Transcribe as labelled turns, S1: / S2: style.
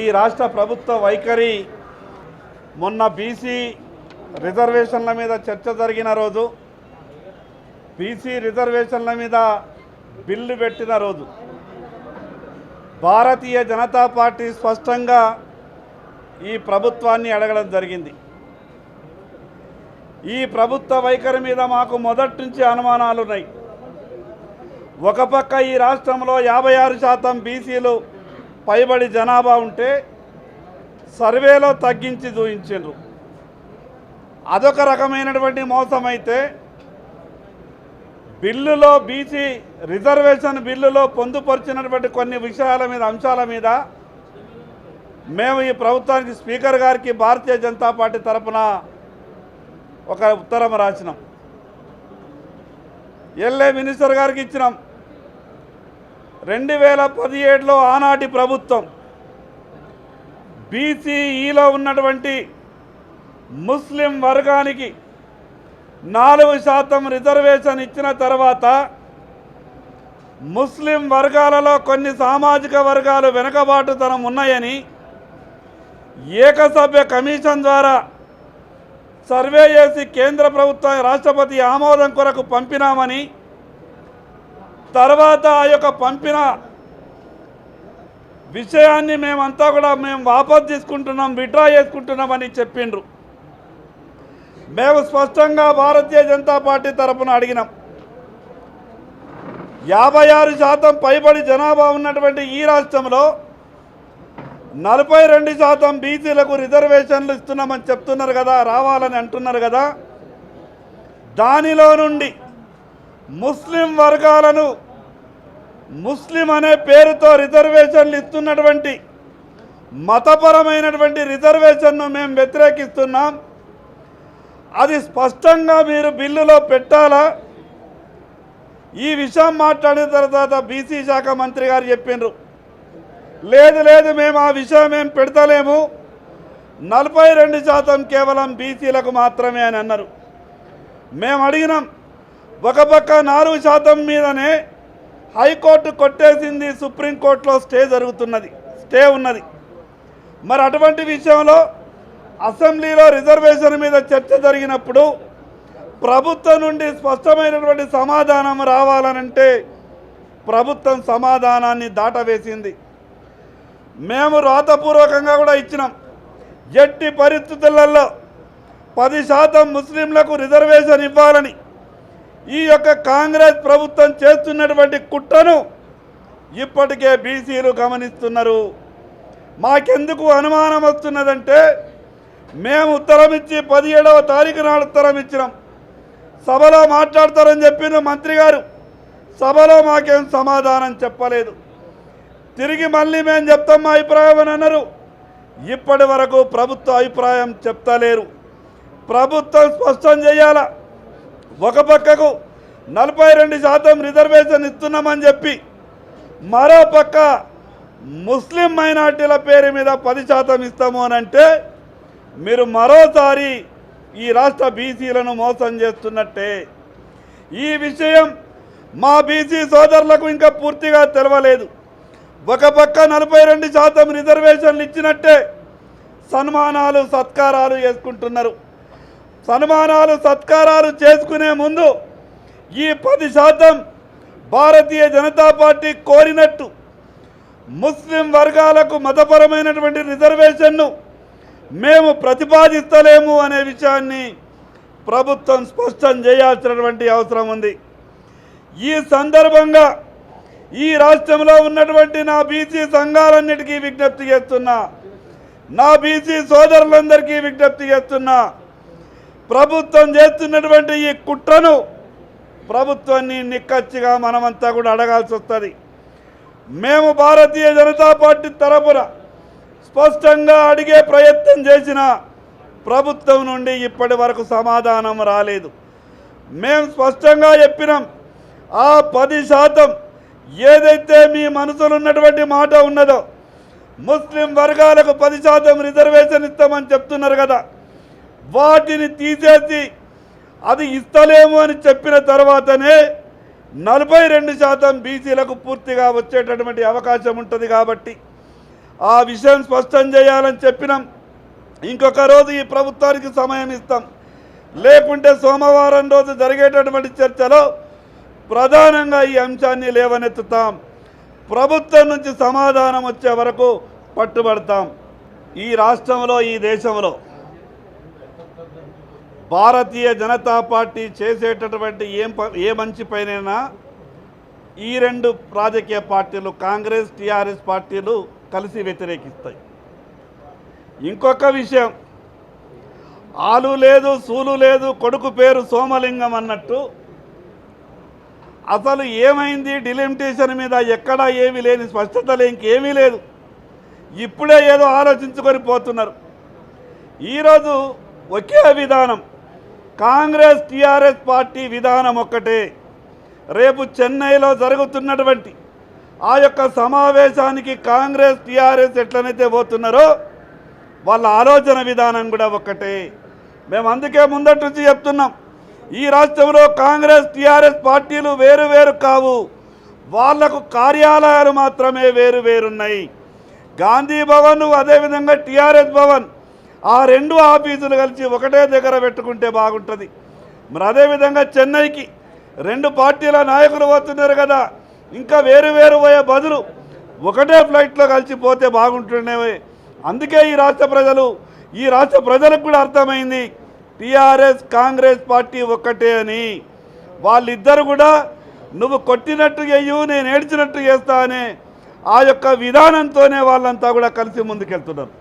S1: ఈ రాష్ట్ర ప్రభుత్వ వైఖరి మొన్న బీసీ రిజర్వేషన్ల మీద చర్చ జరిగిన రోజు బీసీ రిజర్వేషన్ల మీద బిల్లు పెట్టిన రోజు. భారతీయ జనతా పార్టీ స్పష్టంగా ఈ ప్రభుత్వాన్ని అడగడం జరిగింది. ఈ ప్రభుత్వ వైఖరి మీద మాకు మొదటి నుంచి అనుమానాలు ఉన్నాయి ఒక పక్క ఈ రాష్ట్రంలో యాభై ఆరు శాతం బీసీలు పైబడి జనాభా ఉంటే సర్వేలో తగ్గించి చూపించారు అదొక రకమైనటువంటి మోసం అయితే బిల్లులో బీసీ రిజర్వేషన్ బిల్లులో పొందుపరిచినటువంటి కొన్ని విషయాల మీద అంశాల మీద మేము ఈ ప్రభుత్వానికి స్పీకర్ గారికి భారతీయ జనతా పార్టీ తరపున ఒక ఉత్తరం రాసినాం. ఎల్ఏ మినిస్టర్ గారికి ఇచ్చినాం. రెండు వేల పదిహేడులో ఆనాటి ప్రభుత్వం బీసీఈలో ఉన్నటువంటి ముస్లిం వర్గానికి నాలుగు శాతం రిజర్వేషన్ ఇచ్చిన తర్వాత ముస్లిం వర్గాలలో కొన్ని సామాజిక వర్గాలు వెనుకబాటుతనం ఉన్నాయని ఏకసభ్య కమిషన్ ద్వారా సర్వే చేసి కేంద్ర ప్రభుత్వం రాష్ట్రపతి ఆమోదం కొరకు పంపినామని తర్వాత ఆ యొక్క పంపిన విషయాన్ని మేమంతా కూడా మేము వాపస్ తీసుకుంటున్నాం విడ్రా చేసుకుంటున్నామని చెప్పిండ్రు. మేము స్పష్టంగా భారతీయ జనతా పార్టీ తరఫున అడిగినాం. యాభై ఆరు శాతం పైబడి జనాభా ఉన్నటువంటి ఈ రాష్ట్రంలో నలభై రెండు శాతం బీసీలకు రిజర్వేషన్లు ఇస్తున్నామని చెప్తున్నారు కదా రావాలని అంటున్నారు కదా దానిలో నుండి ముస్లిం వర్గాలను ముస్లిం అనే పేరుతో రిజర్వేషన్లు ఇస్తున్నటువంటి మతపరమైనటువంటి రిజర్వేషన్ను మేము వ్యతిరేకిస్తున్నాం. అది స్పష్టంగా మీరు బిల్లులో పెట్టాలా? ఈ విషయం మాట్లాడిన తర్వాత బీసీ శాఖ మంత్రి గారు చెప్పిండ్రు. లేదు లేదు మేము ఆ విషయం ఏం పెడతలేము. నలభై రెండు శాతం కేవలం బీసీలకు మాత్రమే అని అన్నారు. మేము అడిగినాం ఒక పక్క నాలుగు శాతం మీదనే హైకోర్టు కొట్టేసింది సుప్రీంకోర్టులో స్టే జరుగుతున్నది స్టే ఉన్నది. మరి అటువంటి విషయంలో అసెంబ్లీలో రిజర్వేషన్ మీద చర్చ జరిగినప్పుడు ప్రభుత్వం నుండి స్పష్టమైనటువంటి సమాధానం రావాలనంటే ప్రభుత్వం సమాధానాన్ని దాటవేసింది. మేము రాతపూర్వకంగా కూడా ఇచ్చినాం. ఎట్టి పరిస్థితులలో పది శాతం ముస్లింలకు రిజర్వేషన్ ఇవ్వాలని ఈ యొక్క కాంగ్రెస్ ప్రభుత్వం చేస్తున్నటువంటి కుట్రను ఇప్పటికే బీసీలు గమనిస్తున్నారు. మాకెందుకు అనుమానం వస్తున్నదంటే మేము ఉత్తరం ఇచ్చి పదిహేడవ తారీఖు నాడు ఉత్తరం ఇచ్చినాం సభలో మాట్లాడతారని చెప్పిన మంత్రి గారు సభలో మాకేం సమాధానం చెప్పలేదు. తిరిగి మళ్ళీ మేము చెప్తాం మా అభిప్రాయం అని అన్నారు. ఇప్పటి వరకు ప్రభుత్వ అభిప్రాయం చెప్తలేరు. ప్రభుత్వం స్పష్టం చేయాల? ఒక పక్కకు నలభై రెండు శాతం రిజర్వేషన్ ఇస్తున్నామని చెప్పి మరో పక్క ముస్లిం మైనార్టీల పేరు మీద పది శాతం ఇస్తాము అని అంటే మీరు మరోసారి ఈ రాష్ట్ర బీసీలను మోసం చేస్తున్నట్టే. ఈ విషయం మా బీసీ సోదరులకు ఇంకా పూర్తిగా తెలవలేదు. ఒక పక్క నలభై రెండు శాతం రిజర్వేషన్లు ఇచ్చినట్టే సన్మానాలు సత్కారాలు చేసుకుంటున్నారు. సన్మానాలు సత్కారాలు చేసుకునే ముందు ఈ పది శాతం భారతీయ జనతా పార్టీ కోరినట్టు ముస్లిం వర్గాలకు మతపరమైనటువంటి రిజర్వేషన్ను మేము ప్రతిపాదిస్తలేము అనే విషయాన్ని ప్రభుత్వం స్పష్టం చేయాల్సినటువంటి అవసరం ఉంది. ఈ సందర్భంగా ఈ రాష్ట్రంలో ఉన్నటువంటి నా బీసీ సంఘాలన్నిటికీ విజ్ఞప్తి చేస్తున్నా నా బీసీ సోదరులందరికీ విజ్ఞప్తి చేస్తున్నా ప్రభుత్వం చేస్తున్నటువంటి ఈ కుట్రను ప్రభుత్వాన్ని నిక్కచ్చిగా మనమంతా కూడా అడగాల్సి వస్తుంది. మేము భారతీయ జనతా పార్టీ తరపున స్పష్టంగా అడిగే ప్రయత్నం చేసిన ప్రభుత్వం నుండి ఇప్పటి వరకు సమాధానం రాలేదు. మేము స్పష్టంగా చెప్పినాం ఆ పది శాతం ఏదైతే మీ మనసులో ఉన్నటువంటి మాట ఉన్నదో ముస్లిం వర్గాలకు పది శాతం రిజర్వేషన్ ఇస్తామని చెప్తున్నారు కదా. వాటిని తీసేసి అది ఇస్తలేము అని చెప్పిన తర్వాతనే నలభై రెండు శాతం బీసీలకు పూర్తిగా వచ్చేటటువంటి అవకాశం ఉంటుంది కాబట్టి ఆ విషయం స్పష్టం చేయాలని చెప్పినాం. ఇంకొక రోజు ఈ ప్రభుత్వానికి సమయం ఇస్తాం. లేకుంటే సోమవారం రోజు జరిగేటటువంటి చర్చలో ప్రధానంగా ఈ అంశాన్ని లేవనెత్తుతాం. ప్రభుత్వం నుంచి సమాధానం వచ్చే వరకు పట్టుబడతాం. ఈ రాష్ట్రంలో ఈ దేశంలో భారతీయ జనతా పార్టీ చేసేటటువంటి ఏం ప- ఏ మంచి పైనైనా ఈ రెండు రాజకీయ పార్టీలు కాంగ్రెస్ టీఆర్ఎస్ పార్టీలు కలిసి వ్యతిరేకిస్తాయి. ఇంకొక విషయం ఆలు లేదు సూలు లేదు కొడుకు పేరు సోమలింగం అన్నట్టు అసలు ఏమైంది? డిలిమిటేషన్ మీద ఎక్కడా ఏమీ లేని స్పష్టత ఇంకేమీ లేదు. ఇప్పుడే ఏదో ఆలోచించుకొని పోతున్నారు. ఈరోజు ఒకే విధానం కాంగ్రెస్ టీఆర్ఎస్ పార్టీ విధానం ఒక్కటే. రేపు చెన్నైలో జరుగుతున్నటువంటి ఆ యొక్క సమావేశానికి కాంగ్రెస్ టీఆర్ఎస్ ఎట్లనైతే పోతున్నారో వాళ్ళ ఆలోచన విధానం కూడా ఒక్కటే. మేము అందుకే ముందటి నుంచి చెప్తున్నాం ఈ రాష్ట్రంలో కాంగ్రెస్ టీఆర్ఎస్ పార్టీలు వేరు వేరు కావు. వాళ్ళకు కార్యాలయాలు మాత్రమే వేరు వేరున్నాయి. గాంధీ భవన్ అదేవిధంగా టీఆర్ఎస్ భవన్ ఆ రెండు ఆఫీసులు కలిసి ఒకటే దగ్గర పెట్టుకుంటే బాగుంటుంది. మరి అదేవిధంగా చెన్నైకి రెండు పార్టీల నాయకులు పోతున్నారు కదా ఇంకా వేరు వేరు పోయే బదులు ఒకటే ఫ్లైట్లో కలిసిపోతే బాగుంటుండేవి అందుకే ఈ రాష్ట్ర ప్రజలు ఈ రాష్ట్ర ప్రజలకు కూడా అర్థమైంది టీఆర్ఎస్ కాంగ్రెస్ పార్టీ ఒక్కటే అని. వాళ్ళిద్దరు కూడా నువ్వు కొట్టినట్టు చెయ్యు నేను ఏడ్చినట్టు చేస్తా అనే ఆ యొక్క విధానంతోనే వాళ్ళంతా కూడా కలిసి ముందుకెళ్తున్నారు.